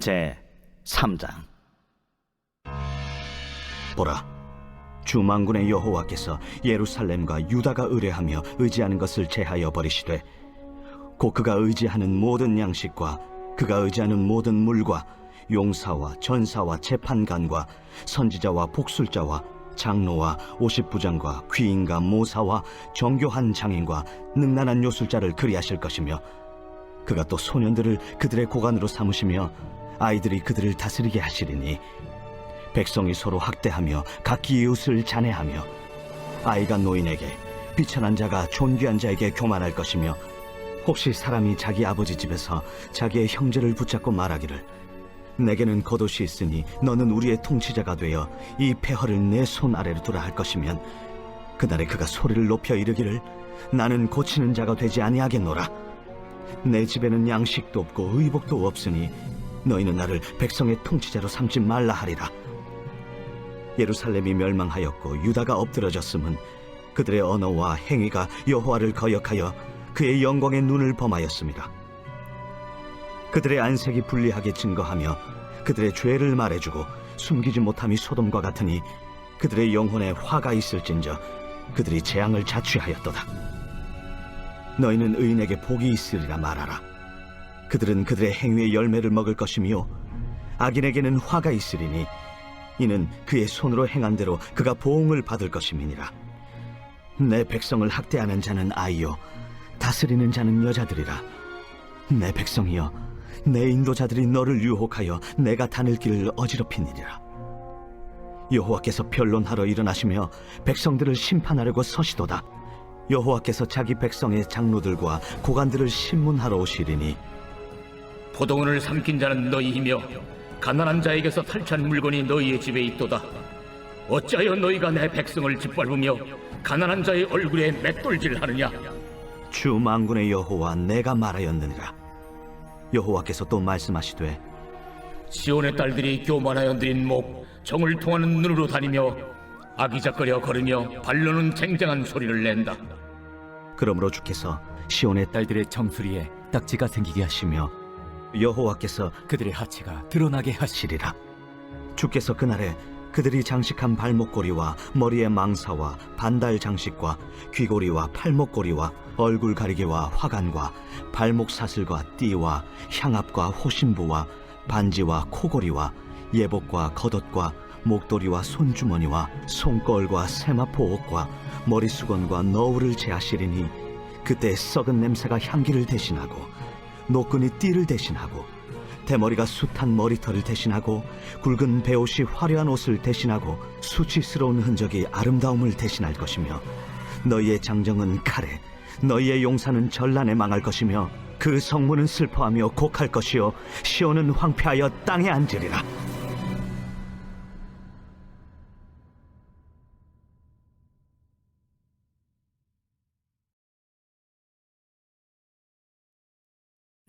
제 3장. 보라 주망군의 여호와께서 예루살렘과 유다가 의뢰하며 의지하는 것을 제하여 버리시되 곧 그가 의지하는 모든 양식과 그가 의지하는 모든 물과 용사와 전사와 재판관과 선지자와 복술자와 장로와 오십부장과 귀인과 모사와 정교한 장인과 능란한 요술자를 그리하실 것이며 그가 또 소년들을 그들의 고관으로 삼으시며 아이들이 그들을 다스리게 하시리니 백성이 서로 학대하며 각기 이웃을 잔해하며 아이가 노인에게 비천한 자가 존귀한 자에게 교만할 것이며 혹시 사람이 자기 아버지 집에서 자기의 형제를 붙잡고 말하기를 내게는 겉옷이 있으니 너는 우리의 통치자가 되어 이 폐허를 내 손 아래로 두라 할 것이면 그날에 그가 소리를 높여 이르기를 나는 고치는 자가 되지 아니하겠노라. 내 집에는 양식도 없고 의복도 없으니 너희는 나를 백성의 통치자로 삼지 말라 하리라 예루살렘이 멸망하였고 유다가 엎드러졌음은 그들의 언어와 행위가 여호와를 거역하여 그의 영광의 눈을 범하였습니다. 그들의 안색이 불리하게 증거하며 그들의 죄를 말해주고 숨기지 못함이 소돔과 같으니 그들의 영혼에 화가 있을진저 그들이 재앙을 자취하였도다. 너희는 의인에게 복이 있으리라 말하라. 그들은 그들의 행위의 열매를 먹을 것이며 악인에게는 화가 있으리니 이는 그의 손으로 행한 대로 그가 보응을 받을 것임이니라. 내 백성을 학대하는 자는 아이요 다스리는 자는 여자들이라. 내 백성이여 내 인도자들이 너를 유혹하여 내가 다닐 길을 어지럽히니라. 여호와께서 변론하러 일어나시며 백성들을 심판하려고 서시도다. 여호와께서 자기 백성의 장로들과 고관들을 신문하러 오시리니 포도원을 삼킨 자는 너희이며 가난한 자에게서 탈취한 물건이 너희의 집에 있도다. 어찌하여 너희가 내 백성을 짓밟으며 가난한 자의 얼굴에 맷돌질하느냐? 주 만군의 여호와 내가 말하였느니라. 여호와께서 또 말씀하시되 시온의 딸들이 교만하여 드린 목, 정을 통하는 눈으로 다니며 아기작거려 걸으며 발로는 쟁쟁한 소리를 낸다. 그러므로 주께서 시온의 딸들의 정수리에 딱지가 생기게 하시며 여호와께서 그들의 하체가 드러나게 하시 하시리라. 주께서 그날에 그들이 장식한 발목고리와 머리의 망사와 반달 장식과 귀고리와 팔목고리와 얼굴 가리개와 화관과 발목 사슬과 띠와 향압과 호신부와 반지와 코고리와 예복과 겉옷과 목도리와 손주머니와 손걸과 세마포 옷과 머리수건과 너울을 제하시리니 그때 썩은 냄새가 향기를 대신하고 노끈이 띠를 대신하고 대머리가 숱한 머리털을 대신하고 굵은 베옷이 화려한 옷을 대신하고 수치스러운 흔적이 아름다움을 대신할 것이며 너희의 장정은 칼에 너희의 용사는 전란에 망할 것이며 그 성문은 슬퍼하며 곡할 것이요 시온은 황폐하여 땅에 앉으리라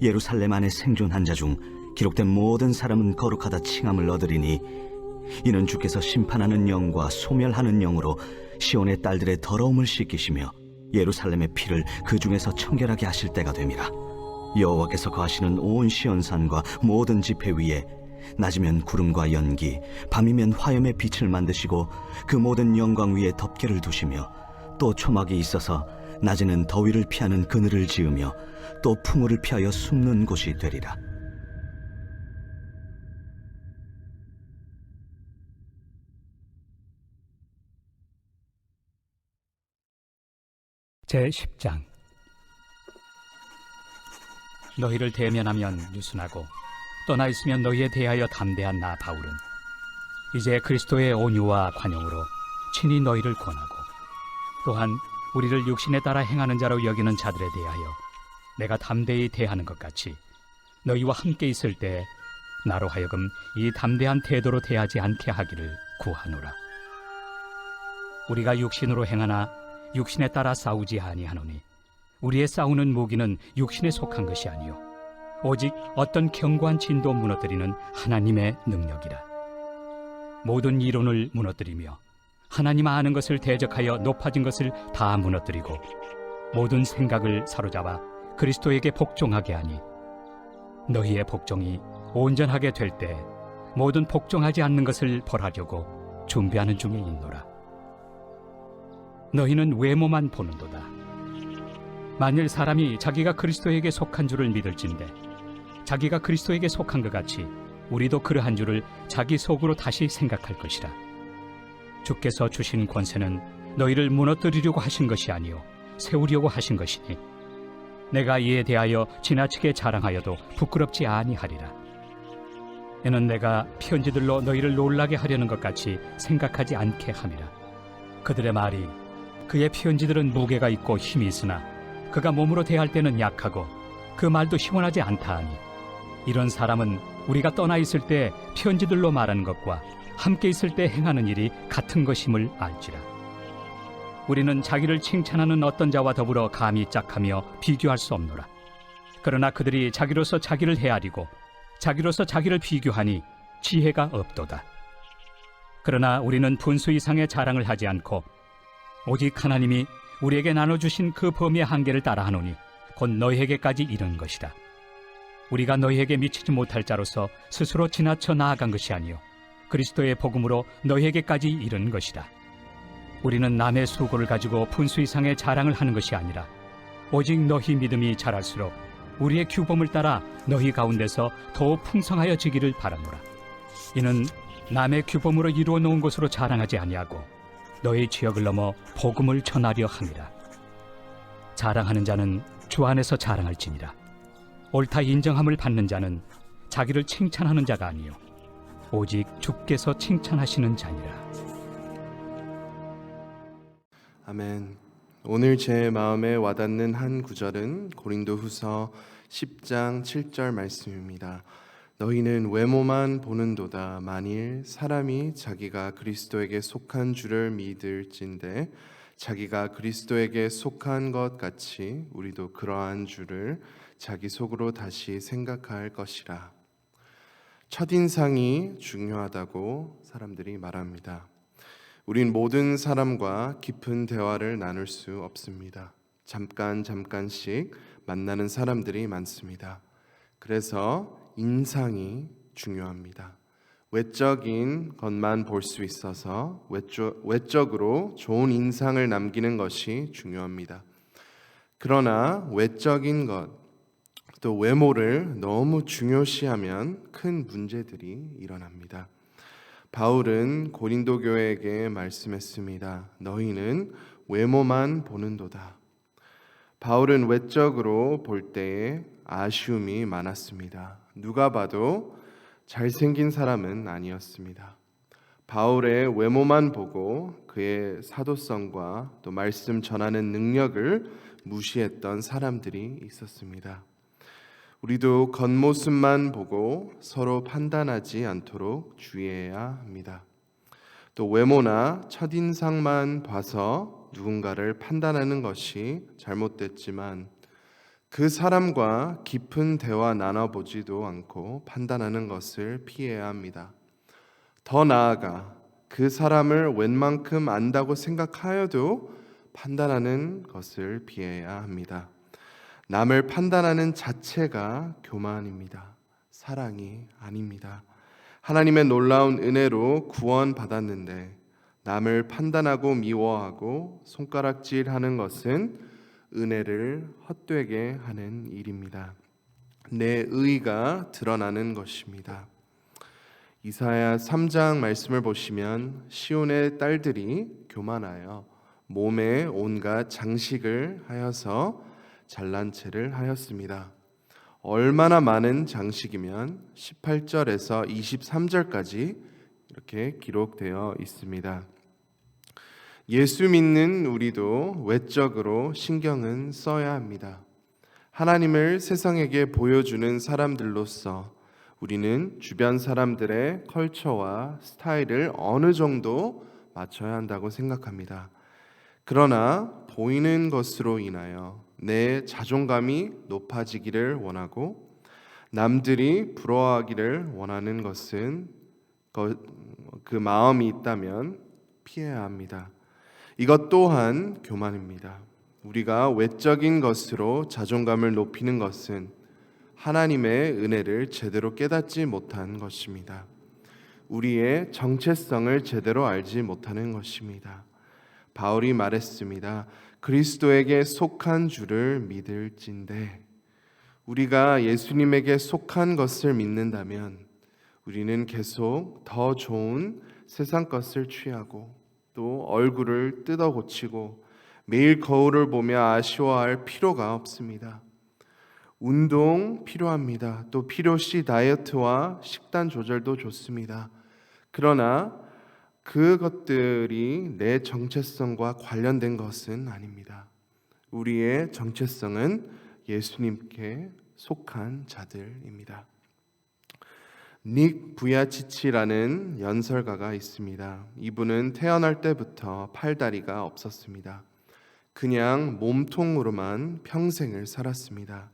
예루살렘 안에 생존한 자 중 기록된 모든 사람은 거룩하다 칭함을 얻으리니 이는 주께서 심판하는 영과 소멸하는 영으로 시온의 딸들의 더러움을 씻기시며 예루살렘의 피를 그 중에서 청결하게 하실 때가 됨이라 여호와께서 거하시는 온 시온산과 모든 지폐 위에 낮이면 구름과 연기, 밤이면 화염의 빛을 만드시고 그 모든 영광 위에 덮개를 두시며 또 초막이 있어서 낮에는 더위를 피하는 그늘을 지으며 또 풍우를 피하여 숨는 곳이 되리라. 제 10장 너희를 대면하면 유순하고 떠나 있으면 너희에 대하여 담대한 나 바울은 이제 그리스도의 온유와 관용으로 친히 너희를 권하고 또한 우리를 육신에 따라 행하는 자로 여기는 자들에 대하여 내가 담대히 대하는 것 같이 너희와 함께 있을 때 나로 하여금 이 담대한 태도로 대하지 않게 하기를 구하노라. 우리가 육신으로 행하나 육신에 따라 싸우지 아니하노니 우리의 싸우는 무기는 육신에 속한 것이 아니요 오직 어떤 견고한 진도 무너뜨리는 하나님의 능력이라. 모든 이론을 무너뜨리며 하나님 아는 것을 대적하여 높아진 것을 다 무너뜨리고 모든 생각을 사로잡아 그리스도에게 복종하게 하니 너희의 복종이 온전하게 될 때 모든 복종하지 않는 것을 벌하려고 준비하는 중에 있노라. 너희는 외모만 보는도다. 만일 사람이 자기가 그리스도에게 속한 줄을 믿을진데 자기가 그리스도에게 속한 것 같이 우리도 그러한 줄을 자기 속으로 다시 생각할 것이라. 주께서 주신 권세는 너희를 무너뜨리려고 하신 것이 아니요 세우려고 하신 것이니 내가 이에 대하여 지나치게 자랑하여도 부끄럽지 아니하리라. 이는 내가 편지들로 너희를 놀라게 하려는 것 같이 생각하지 않게 함이라. 그들의 말이 그의 편지들은 무게가 있고 힘이 있으나 그가 몸으로 대할 때는 약하고 그 말도 시원하지 않다 하니 이런 사람은 우리가 떠나 있을 때 편지들로 말하는 것과 함께 있을 때 행하는 일이 같은 것임을 알지라. 우리는 자기를 칭찬하는 어떤 자와 더불어 감히 짝하며 비교할 수 없노라. 그러나 그들이 자기로서 자기를 헤아리고 자기로서 자기를 비교하니 지혜가 없도다. 그러나 우리는 분수 이상의 자랑을 하지 않고 오직 하나님이 우리에게 나눠주신 그 범위의 한계를 따라하노니 곧 너희에게까지 이른 것이다. 우리가 너희에게 미치지 못할 자로서 스스로 지나쳐 나아간 것이 아니요 그리스도의 복음으로 너희에게까지 이른 것이다. 우리는 남의 수고를 가지고 분수 이상의 자랑을 하는 것이 아니라 오직 너희 믿음이 자랄수록 우리의 규범을 따라 너희 가운데서 더욱 풍성하여 지기를 바라노라. 이는 남의 규범으로 이루어 놓은 것으로 자랑하지 아니하고 너희 지역을 넘어 복음을 전하려 함이라. 자랑하는 자는 주 안에서 자랑할지니라. 옳다 인정함을 받는 자는 자기를 칭찬하는 자가 아니요 오직 주께서 칭찬하시는 자니라. 아멘. 오늘 제 마음에 와닿는 한 구절은 고린도후서 10장 7절 말씀입니다. 너희는 외모만 보는도다 만일 사람이 자기가 그리스도에게 속한 줄을 믿을진데 자기가 그리스도에게 속한 것 같이 우리도 그러한 줄을 자기 속으로 다시 생각할 것이라. 첫인상이 중요하다고 사람들이 말합니다. 우린 모든 사람과 깊은 대화를 나눌 수 없습니다. 잠깐 잠깐씩 만나는 사람들이 많습니다. 그래서 인상이 중요합니다. 외적인 것만 볼 수 있어서 외적, 외적으로 좋은 인상을 남기는 것이 중요합니다. 그러나 외적인 것, 또 외모를 너무 중요시하면 큰 문제들이 일어납니다. 바울은 고린도 교회에게 말씀했습니다. 너희는 외모만 보는도다. 바울은 외적으로 볼 때에 아쉬움이 많았습니다. 누가 봐도 잘생긴 사람은 아니었습니다. 바울의 외모만 보고 그의 사도성과 또 말씀 전하는 능력을 무시했던 사람들이 있었습니다. 우리도 겉모습만 보고 서로 판단하지 않도록 주의해야 합니다. 또 외모나 첫인상만 봐서 누군가를 판단하는 것이 잘못됐지만 그 사람과 깊은 대화 나눠보지도 않고 판단하는 것을 피해야 합니다. 더 나아가 그 사람을 웬만큼 안다고 생각하여도 판단하는 것을 피해야 합니다. 남을 판단하는 자체가 교만입니다. 사랑이 아닙니다. 하나님의 놀라운 은혜로 구원받았는데 남을 판단하고 미워하고 손가락질하는 것은 은혜를 헛되게 하는 일입니다. 내 의가 드러나는 것입니다. 이사야 3장 말씀을 보시면 시온의 딸들이 교만하여 몸에 온갖 장식을 하여서 잘난 체를 하였습니다. 얼마나 많은 장식이면 18절에서 23절까지 이렇게 기록되어 있습니다. 예수 믿는 우리도 외적으로 신경은 써야 합니다. 하나님을 세상에게 보여주는 사람들로서 우리는 주변 사람들의 컬처와 스타일을 어느 정도 맞춰야 한다고 생각합니다. 그러나 보이는 것으로 인하여 내 자존감이 높아지기를 원하고 남들이 부러워하기를 원하는 것은 거- 그 마음이 있다면 피해야 합니다. 이것 또한 교만입니다. 우리가 외적인 것으로 자존감을 높이는 것은 하나님의 은혜를 제대로 깨닫지 못한 것입니다. 우리의 정체성을 제대로 알지 못하는 것입니다. 바울이 말했습니다. 그리스도에게 속한 줄을 믿을진데 우리가 예수님에게 속한 것을 믿는다면 우리는 계속 더 좋은 세상 것을 취하고 또 얼굴을 뜯어 고치고 매일 거울을 보며 아쉬워할 필요가 없습니다. 운동 필요합니다. 또 필요시 다이어트와 식단 조절도 좋습니다. 그러나 그것들이 내 정체성과 관련된 것은 아닙니다. 우리의 정체성은 예수님께 속한 자들입니다. 닉 부야치치라는 연설가가 있습니다. 이분은 태어날 때부터 팔다리가 없었습니다. 그냥 몸통으로만 평생을 살았습니다.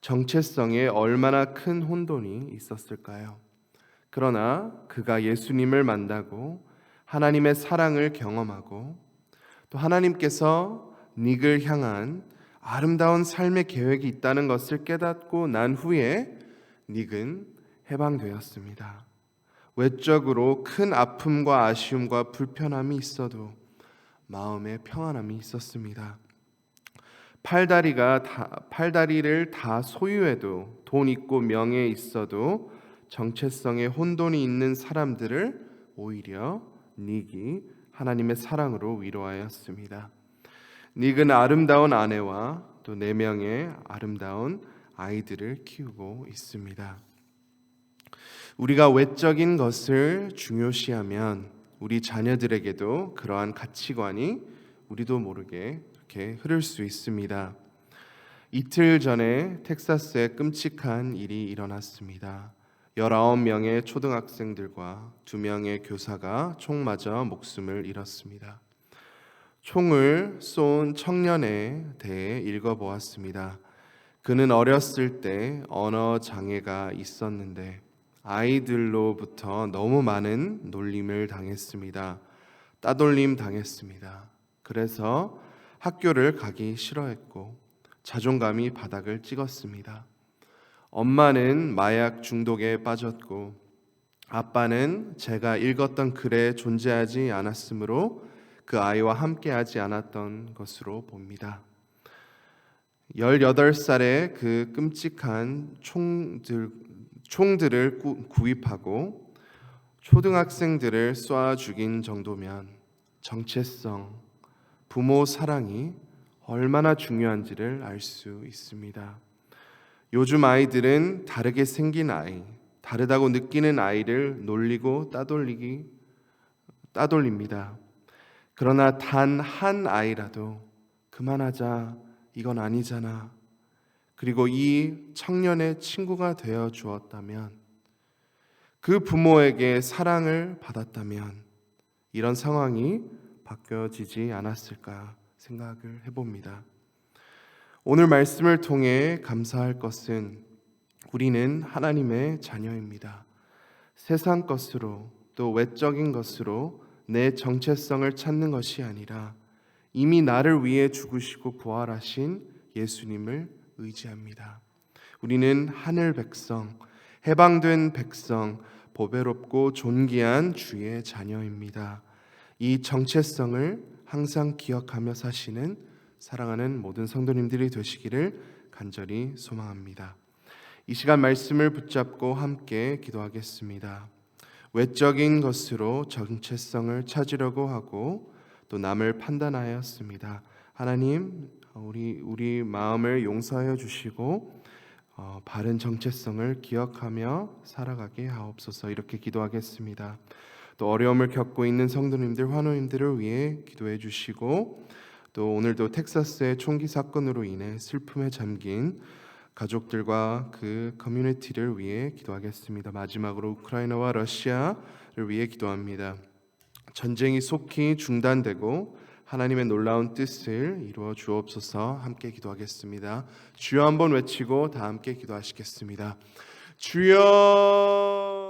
정체성에 얼마나 큰 혼돈이 있었을까요? 그러나 그가 예수님을 만나고 하나님의 사랑을 경험하고 또 하나님께서 닉을 향한 아름다운 삶의 계획이 있다는 것을 깨닫고 난 후에 닉은 해방되었습니다. 외적으로 큰 아픔과 아쉬움과 불편함이 있어도 마음에 평안함이 있었습니다. 팔다리가 다, 팔다리를 다 소유해도 돈 있고 명예 있어도 정체성에 혼돈이 있는 사람들을 오히려 닉이 하나님의 사랑으로 위로하였습니다. 닉은 아름다운 아내와 또 네 명의 아름다운 아이들을 키우고 있습니다. 우리가 외적인 것을 중요시하면 우리 자녀들에게도 그러한 가치관이 우리도 모르게 이렇게 흐를 수 있습니다. 이틀 전에 텍사스에 끔찍한 일이 일어났습니다. 19명의 초등학생들과 2명의 교사가 총 맞아 목숨을 잃었습니다. 총을 쏜 청년에 대해 읽어보았습니다. 그는 어렸을 때 언어 장애가 있었는데 아이들로부터 너무 많은 놀림을 당했습니다. 따돌림 당했습니다. 그래서 학교를 가기 싫어했고 자존감이 바닥을 찍었습니다. 엄마는 마약 중독에 빠졌고 아빠는 제가 읽었던 글에 존재하지 않았으므로 그 아이와 함께하지 않았던 것으로 봅니다. 18살에 그 끔찍한 총들, 총들을 구, 구입하고 초등학생들을 쏴 죽인 정도면 정체성, 부모 사랑이 얼마나 중요한지를 알 수 있습니다. 요즘 아이들은 다르게 생긴 아이, 다르다고 느끼는 아이를 놀리고 따돌리기 따돌립니다. 그러나 단 한 아이라도 그만하자. 이건 아니잖아. 그리고 이 청년의 친구가 되어 주었다면 그 부모에게 사랑을 받았다면 이런 상황이 바뀌어지지 않았을까 생각을 해봅니다. 오늘 말씀을 통해 감사할 것은 우리는 하나님의 자녀입니다. 세상 것으로 또 외적인 것으로 내 정체성을 찾는 것이 아니라 이미 나를 위해 죽으시고 부활하신 예수님을 의지합니다. 우리는 하늘 백성, 해방된 백성, 보배롭고 존귀한 주의 자녀입니다. 이 정체성을 항상 기억하며 사시는 사랑하는 모든 성도님들이 되시기를 간절히 소망합니다. 이 시간 말씀을 붙잡고 함께 기도하겠습니다. 외적인 것으로 정체성을 찾으려고 하고 또 남을 판단하였습니다. 하나님, 우리 우리 마음을 용서하여 주시고 어, 바른 정체성을 기억하며 살아가게 하옵소서. 이렇게 기도하겠습니다. 또 어려움을 겪고 있는 성도님들, 환우님들을 위해 기도해 주시고 또 오늘도 텍사스의 총기 사건으로 인해 슬픔에 잠긴 가족들과 그 커뮤니티를 위해 기도하겠습니다. 마지막으로 우크라이나와 러시아를 위해 기도합니다. 전쟁이 속히 중단되고 하나님의 놀라운 뜻을 이루어 주옵소서 함께 기도하겠습니다. 주여 한번 외치고 다 함께 기도하시겠습니다. 주여